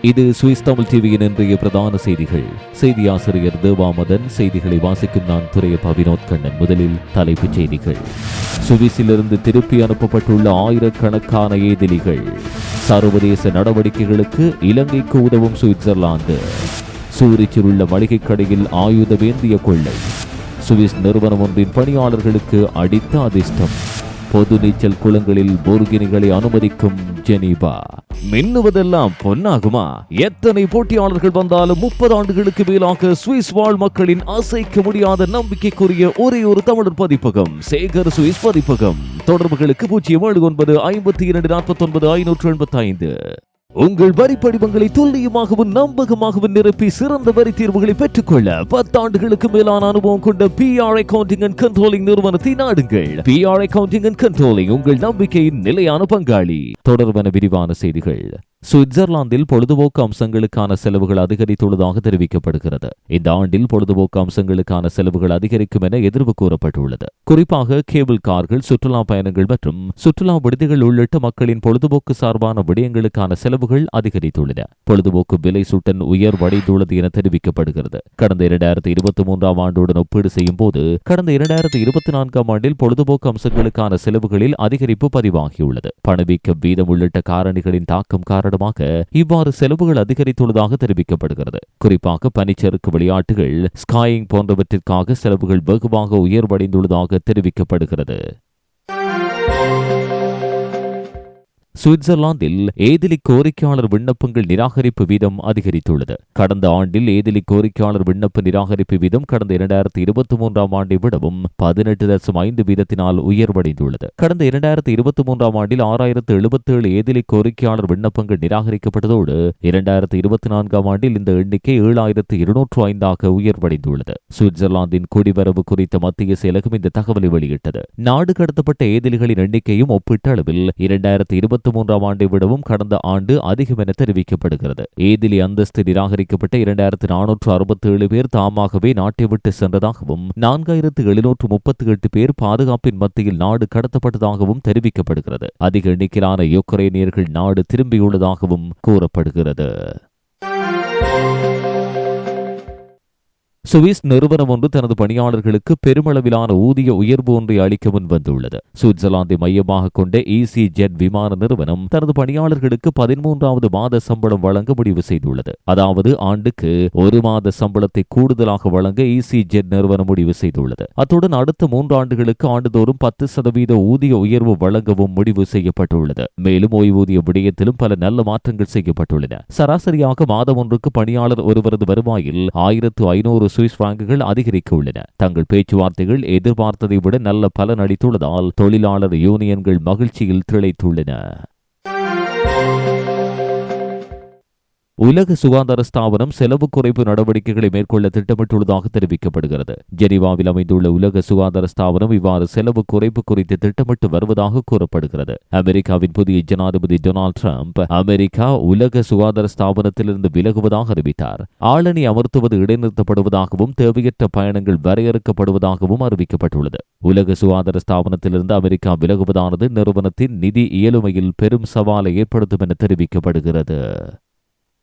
இது சுவிஸ் தமிழ் டிவியின் இன்றைய பிரதான செய்திகள். செய்தி ஆசிரியர் தேவாமதன் செய்திகளை வாசிக்கும் நான் துறையப்பா வினோத் கண்ணன். முதலில் தலைப்புச் செய்திகள். சுவிஸிலிருந்து திருப்பி அனுப்பப்பட்டுள்ள ஆயிரக்கணக்கான ஏதிலிகள். சர்வதேச நடவடிக்கைகளுக்கு இலங்கைக்கு உதவும் சுவிட்சர்லாந்து. சூரிச்சில் உள்ள மளிகைக் கடையில் ஆயுத வேந்திய கொள்ளை. சுவிஸ் நிறுவனம் ஒன்றின் பணியாளர்களுக்கு அடித்த அதிர்ஷ்டம். பொது நீச்சல் குளங்களில் போர்கினிகளை அனுமதிக்கும் ஜெனீவா. மின்னுவதெல்லாம் பொன்னாகுமா? எத்தனை போட்டியாளர்கள் வந்தாலும் முப்பது ஆண்டுகளுக்கு மேலாக சுவிஸ் வாழ் மக்களின் அசைக்க முடியாத நம்பிக்கைக்குரிய ஒரே ஒரு தமிழர் பதிப்பகம் சேகர் சுவிஸ் பதிப்பகம். தொடர்புகளுக்கு பூஜ்ஜியம் ஏழு ஒன்பது ஐம்பத்தி இரண்டு நாற்பத்தி ஒன்பது ஐநூற்று எண்பத்தி ஐந்து உங்கள் வரி படிவங்களை துல்லியமாகவும் நம்பகமாகவும் நிரப்பி சிறந்த வரி தீர்வுகளை பெற்றுக்கொள்ள பத்தாண்டுகளுக்கு மேலான அனுபவம் கொண்ட பிஆர் அக்கவுண்டிங் அண்ட் கண்ட்ரோலிங் நிறுவனத்தை நாடுங்கள். பிஆர் அக்கவுண்டிங் அண்ட் கண்ட்ரோலிங் உங்கள் நம்பிக்கையின் நிலையான பங்காளி. தொடர்பான விரிவான செய்திகள். சுவிட்சர்லாந்தில் பொழுதுபோக்கு அம்சங்களுக்கான செலவுகள் அதிகரித்துள்ளதாக தெரிவிக்கப்படுகிறது. இந்த ஆண்டில் பொழுதுபோக்கு அம்சங்களுக்கான செலவுகள் அதிகரிக்கும் என எதிர்வு கூறப்பட்டுள்ளது. குறிப்பாக கேபிள் கார்கள் சுற்றுலா பயணங்கள் மற்றும் சுற்றுலா விடுதிகள் உள்ளிட்ட மக்களின் பொழுதுபோக்கு சார்பான விடயங்களுக்கான செலவுகள் அதிகரித்துள்ளன. பொழுதுபோக்கு விலை சுட்டன் உயர்வடைந்துள்ளது என தெரிவிக்கப்படுகிறது. கடந்த இரண்டாயிரத்தி இருபத்தி மூன்றாம் ஆண்டுடன் ஒப்பீடு செய்யும் போது கடந்த இரண்டாயிரத்தி இருபத்தி நான்காம் ஆண்டில் பொழுதுபோக்கு அம்சங்களுக்கான செலவுகளில் அதிகரிப்பு பதிவாகியுள்ளது. பணவீக்க வீதம் உள்ளிட்ட காரணிகளின் தாக்கம் காரணமாக இவ்வாறு செலவுகள் அதிகரித்துள்ளதாக தெரிவிக்கப்படுகிறது. குறிப்பாக பனிச்சறுக்கு விளையாட்டுகள் ஸ்காயிங் போன்றவற்றிற்காக செலவுகள் வெகுவாக உயர்வடைந்துள்ளதாக தெரிவிக்கப்படுகிறது. சுவிட்சர்லாந்தில் ஏதிலி கோரிக்கையாளர் விண்ணப்பங்கள் நிராகரிப்பு வீதம் அதிகரித்துள்ளது. கடந்த ஆண்டில் ஏதிலி கோரிக்கையாளர் விண்ணப்ப நிராகரிப்பு வீதம் கடந்த இரண்டாயிரத்தி இருபத்தி மூன்றாம் ஆண்டை விடவும் பதினெட்டு தசம் ஐந்து வீதத்தினால் உயர்வடைந்துள்ளது. கடந்த இரண்டாயிரத்தி இருபத்தி மூன்றாம் ஆண்டில் ஆறாயிரத்து எழுபத்தேழு ஏதிலி கோரிக்கையாளர் விண்ணப்பங்கள் நிராகரிக்கப்பட்டதோடு இரண்டாயிரத்தி இருபத்தி நான்காம் ஆண்டில் இந்த எண்ணிக்கை ஏழாயிரத்து இருநூற்று ஐந்தாக உயர்வடைந்துள்ளது. சுவிட்சர்லாந்தின் குடிவரவு குறித்த மத்திய செயலகம் இந்த தகவலை வெளியிட்டது. நாடு கடத்தப்பட்ட ஏதிலிகளின் எண்ணிக்கையும் ஒப்பீட்டளவில் இரண்டாயிரத்தி இருபத்தி மூன்றாம் ஆண்டை விடவும் கடந்த ஆண்டு அதிகம் என தெரிவிக்கப்படுகிறது. ஏதிலி அந்தஸ்து நிராகரிக்கப்பட்ட இரண்டாயிரத்து நானூற்று அறுபத்தி ஏழு பேர் தாமாகவே நாட்டை விட்டு சென்றதாகவும் நான்காயிரத்து எழுநூற்று முப்பத்தி எட்டு பேர் பாதுகாப்பின் மத்தியில் நாடு கடத்தப்பட்டதாகவும் தெரிவிக்கப்படுகிறது. அதிக எண்ணிக்கையிலான யுக்ரைனியர்கள் நாடு திரும்பியுள்ளதாகவும் கூறப்படுகிறது. சுவிஸ் நிறுவனம் ஒன்று தனது பணியாளர்களுக்கு பெருமளவிலான ஊதிய உயர்வு ஒன்றை அளிக்க முன்வந்துள்ளது சுவிட்சர்லாந்தை மையமாக கொண்ட ஈசி ஜெட் விமான நிறுவனம் தனது பணியாளர்களுக்கு பதிமூன்றாவது மாத சம்பளம் வழங்க முடிவு செய்துள்ளது. அதாவது ஆண்டுக்கு ஒரு மாத சம்பளத்தை கூடுதலாக வழங்க ஈசி ஜெட் நிறுவனம் முடிவு செய்துள்ளது. அத்துடன் அடுத்த மூன்று ஆண்டுகளுக்கு ஆண்டுதோறும் பத்து சதவீத ஊதிய உயர்வு வழங்கவும் முடிவு செய்யப்பட்டுள்ளது. மேலும் ஓய்வூதிய விடயத்திலும் பல நல்ல மாற்றங்கள் செய்யப்பட்டுள்ளன. சராசரியாக மாதம் ஒன்றுக்கு பணியாளர் ஒருவரது வருவாயில் ஆயிரத்து ஐநூறு சுவிஸ் பிராங்குகள் அதிகரிக்க உள்ளன தங்கள் பேச்சுவார்த்தைகள் எதிர்பார்த்ததை விட நல்ல பலன் அளித்துள்ளதால் தொழிலாளர் யூனியன்கள் மகிழ்ச்சியில் திளைத்துள்ளன. உலக சுகாதார ஸ்தாபனம் செலவு குறைப்பு நடவடிக்கைகளை மேற்கொள்ள திட்டமிட்டுள்ளதாக தெரிவிக்கப்படுகிறது. ஜெனீவாவில் அமைந்துள்ள உலக சுகாதார ஸ்தாபனம் இவ்வாறு செலவு குறைப்பு குறித்து திட்டமிட்டு வருவதாக கூறப்படுகிறது. அமெரிக்காவின் புதிய ஜனாதிபதி டொனால்ட் ட்ரம்ப் அமெரிக்கா உலக சுகாதார ஸ்தாபனத்திலிருந்து விலகுவதாக அறிவித்தார். ஆளணி அமர்த்துவது இடைநிறுத்தப்படுவதாகவும் தேவையற்ற பயணங்கள் வரையறுக்கப்படுவதாகவும் அறிவிக்கப்பட்டுள்ளது. உலக சுகாதார ஸ்தாபனத்திலிருந்து அமெரிக்கா விலகுவதானது நிறுவனத்தின் நிதி இயலுமையில் பெரும் சவாலை ஏற்படுத்தும் என தெரிவிக்கப்படுகிறது.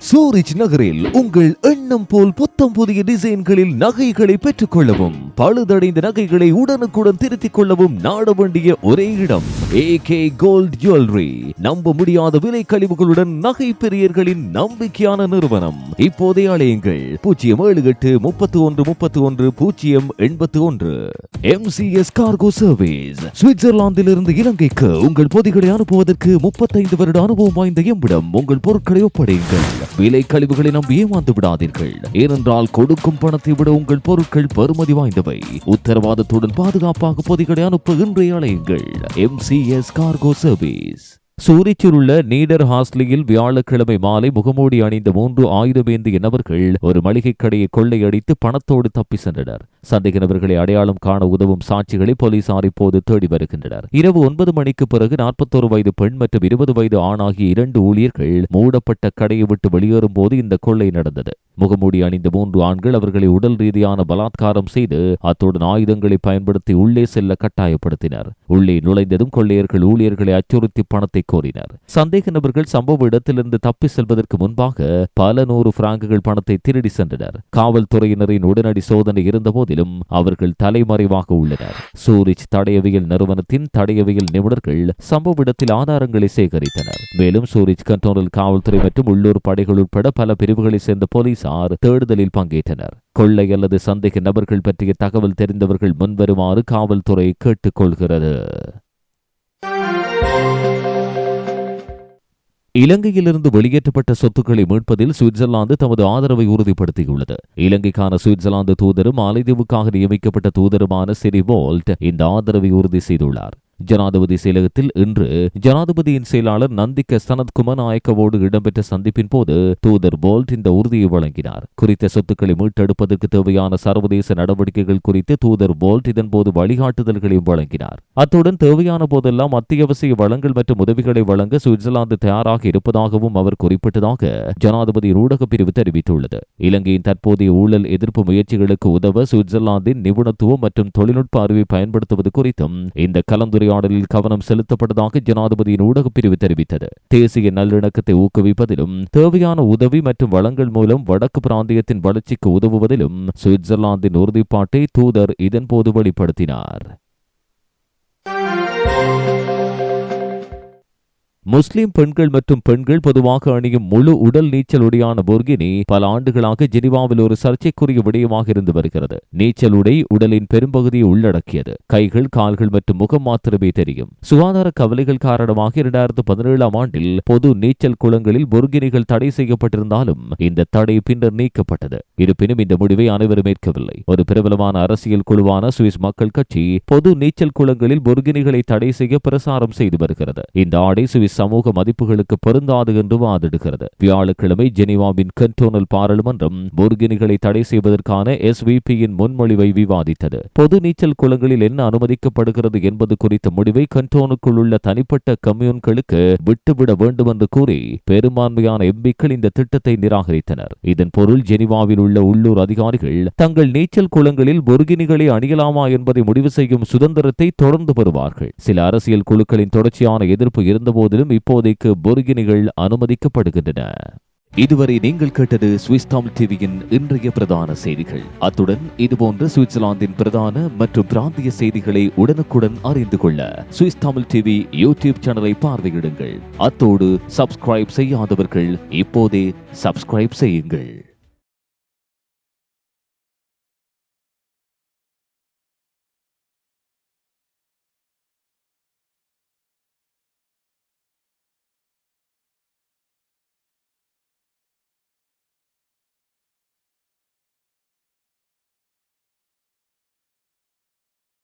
சூரிச் நகரில் உங்கள் எண்ணம் போல் புத்தம் புதிய டிசைன்களில் நகைகளை பெற்றுக் கொள்ளவும் பழுதடைந்த நகைகளை உடனுக்குடன் திருத்திக் கொள்ளவும் நாட வேண்டிய ஒரே இடம் ஏ கே கோல்ட் ஜுவல்லரி நம்ப முடியாத விலை கழிவுகளுடன் நகை பெரியர்களின் நம்பிக்கையான நிறுவனம். இப்போதே அழையுங்கள் பூஜ்ஜியம் ஏழு எட்டு முப்பத்தி ஒன்று முப்பத்தி ஒன்று பூஜ்ஜியம் எண்பத்தி ஒன்று எம்சிஎஸ் கார்கோ சர்வீஸ் சுவிட்சர்லாந்திலிருந்து இலங்கைக்கு உங்கள் பொதிகளை அனுப்புவதற்கு முப்பத்தைந்து வருட அனுபவம் வாய்ந்த எம்பிடம் உங்கள் பொருட்களை ஒப்படையுங்கள். விலை கழிவுகளை நம்பி ஏமாந்து விடாதீர்கள். ஏனென்றால் கொடுக்கும் பணத்தை விட உங்கள் பொருட்கள் பெறுமதி வாய்ந்தவை. உத்தரவாதத்துடன் பாதுகாப்பாக பொதிகளை அனுப்ப இன்றைய அலையுங்கள். எஸ் கார்கோ சர்வீஸ் சூரிச்சில் உள்ள நீடர் ஹாஸ்லியில் வியாழக்கிழமை மாலை முகமூடி அணிந்த மூன்று ஆயுதமேந்திய நபர்கள் ஒரு மளிகை கடையை கொள்ளையடித்து பணத்தோடு தப்பி சென்றனர். சந்தேக நபர்களை அடையாளம் காண உதவும் சாட்சிகளை போலீசார் இப்போது தேடி வருகின்றனர். இரவு ஒன்பது மணிக்கு பிறகு நாற்பத்தோரு வயது பெண் மற்றும் இருபது வயது ஆண் ஆகிய இரண்டு ஊழியர்கள் மூடப்பட்ட கடையை விட்டு வெளியேறும் போது இந்த கொள்ளை நடந்தது. முகமூடி அணிந்த மூன்று ஆண்கள் அவர்களை உடல் ரீதியான பலாத்காரம் செய்து அத்துடன் ஆயுதங்களை பயன்படுத்தி உள்ளே செல்ல கட்டாயப்படுத்தினர். உள்ளே நுழைந்ததும் கொள்ளையர்கள் ஊழியர்களை அச்சுறுத்தி பணத்தை கோரினர். சந்தேக நபர்கள் சம்பவ இடத்திலிருந்து தப்பி செல்வதற்கு முன்பாக பல நூறு பிராங்குகள் பணத்தை திருடி சென்றனர். காவல்துறையினரின் உடனடி சோதனை இருந்தபோது இருந்தபோதிலும் அவர்கள் தலைமறைவாக உள்ளனர். சூரிச் தடயவியல் நிறுவனத்தின் தடயவியல் நிபுணர்கள் சம்பவ இடத்தில் ஆதாரங்களை சேகரித்தனர். மேலும் சூரிச் கண்டோனல் காவல்துறை மற்றும் உள்ளூர் படைகள் உட்பட பல பிரிவுகளை சேர்ந்த போலீசார் தேடுதலில் பங்கேற்றனர். கொள்ளை அல்லது சந்தேக நபர்கள் பற்றிய தகவல் தெரிந்தவர்கள் முன்வருமாறு காவல்துறை கேட்டுக்கொள்கிறது. இலங்கையிலிருந்து வெளியேற்றப்பட்ட சொத்துக்களை மீட்பதில் சுவிட்சர்லாந்து தமது ஆதரவை உறுதிப்படுத்தியுள்ளது. இலங்கைக்கான சுவிட்சர்லாந்து தூதரும் மாலைதீவுக்காக நியமிக்கப்பட்ட தூதருமான சிரி வோல்ட் இந்த ஆதரவை உறுதி செய்துள்ளார். ஜனாதிபதி செயலகத்தில் இன்று ஜனாதிபதியின் செயலாளர் நந்திக்க சனத் குமநாயக்கவோடு இடம்பெற்ற சந்திப்பின் போது தூதர் போல்ட் இந்த உறுதியை வழங்கினார். குறித்த சொத்துக்களை மீட்டெடுப்பதற்கு தேவையான சர்வதேச நடவடிக்கைகள் குறித்து தூதர் போல்ட் இதன்போது வழிகாட்டுதல்களையும் வழங்கினார். அத்துடன் தேவையான போதெல்லாம் அத்தியாவசிய வளங்கள் மற்றும் உதவிகளை வழங்க சுவிட்சர்லாந்து தயாராக இருப்பதாகவும் அவர் குறிப்பிட்டதாக ஜனாதிபதி ஊடகப் பிரிவு தெரிவித்துள்ளது. இலங்கையின் தற்போதைய ஊழல் எதிர்ப்பு முயற்சிகளுக்கு உதவ சுவிட்சர்லாந்தின் நிபுணத்துவம் மற்றும் தொழில்நுட்ப அறிவை பயன்படுத்துவது குறித்தும் இந்த கலந்துரை கலந்துரையாடலில் கவனம் செலுத்தப்பட்டதாக ஜனாதிபதியின் ஊடகப் பிரிவு தெரிவித்தது. தேசிய நல்லிணக்கத்தை ஊக்குவிப்பதிலும் தேவையான உதவி மற்றும் வளங்கள் மூலம் வடக்கு பிராந்தியத்தின் வளர்ச்சிக்கு உதவுவதிலும் சுவிட்சர்லாந்தின் உறுதிப்பாட்டை தூதர் இதன்போது வெளிப்படுத்தினார். முஸ்லிம் பெண்கள் மற்றும் பெண்கள் பொதுவாக அணியும் முழு உடல் நீச்சல் உடையான போர்கினி பல ஆண்டுகளாக ஜெனிவாவில் ஒரு சர்ச்சைக்குரிய விடயமாக இருந்து வருகிறது. நீச்சல் உடை உடலின் பெரும்பகுதியை உள்ளடக்கியது. கைகள் கால்கள் மற்றும் முகம் மாத்திரமே தெரியும். சுகாதார கவலைகள் காரணமாக இரண்டாயிரத்து பதினேழாம் ஆண்டில் பொது நீச்சல் குளங்களில் பொர்கினிகள் தடை செய்யப்பட்டிருந்தாலும் இந்த தடை பின்னர் நீக்கப்பட்டது. இருப்பினும் இந்த முடிவை அனைவரும் ஏற்கவில்லை. ஒரு பிரபலமான அரசியல் குழுவான சுவிஸ் மக்கள் கட்சி பொது நீச்சல் குளங்களில் பொர்கினிகளை தடை செய்ய பிரசாரம் செய்து வருகிறது. இந்த ஆடை சுவிஸ் சமூக மதிப்புகளுக்கு பொருந்தாது என்று வாதிடுகிறது வியாழக்கிழமை ஜெனீவாவின் கண்டோனல் பாராளுமன்றம் போர்கினிகளை தடை செய்வதற்கான எஸ்விபியின் முன்மொழிவை விவாதித்தது. பொது நீச்சல் குளங்களில் என்ன அனுமதிக்கப்படுகிறது என்பது குறித்த முடிவை கண்டோனுக்குள் உள்ள தனிப்பட்ட கம்யூன்களுக்கு விட்டுவிட வேண்டும் என்று கூறி பெரும்பான்மையான எம்பிக்கள் இந்த திட்டத்தை நிராகரித்தனர். இதன் பொருள் ஜெனிவாவில் உள்ள உள்ளூர் அதிகாரிகள் தங்கள் நீச்சல் குளங்களில் முருகினிகளை அணியலாமா என்பதை முடிவு செய்யும் சுதந்திரத்தை தொடர்ந்து பெறுவார்கள். சில அரசியல் குழுக்களின் தொடர்ச்சியான எதிர்ப்பு இருந்தபோதிலும் இப்போதைக்கு பொர்கினிகள் அனுமதிக்கப்படுகின்றன. இதுவரை நீங்கள் கேட்டது சுவிஸ் தமிழ் டிவியின் இன்றைய பிரதான செய்திகள். அத்துடன் இதுபோன்ற சுவிட்சர்லாந்தின் பிரதான மற்றும் பிராந்திய செய்திகளை உடனுக்குடன் அறிந்து கொள்ள சுவிஸ் தமிழ் டிவி யூடியூப் சேனலை பார்வையிடுங்கள். அத்தோடு சப்ஸ்கிரைப் செய்யாதவர்கள் இப்போதே சப்ஸ்கிரைப் செய்யுங்கள்.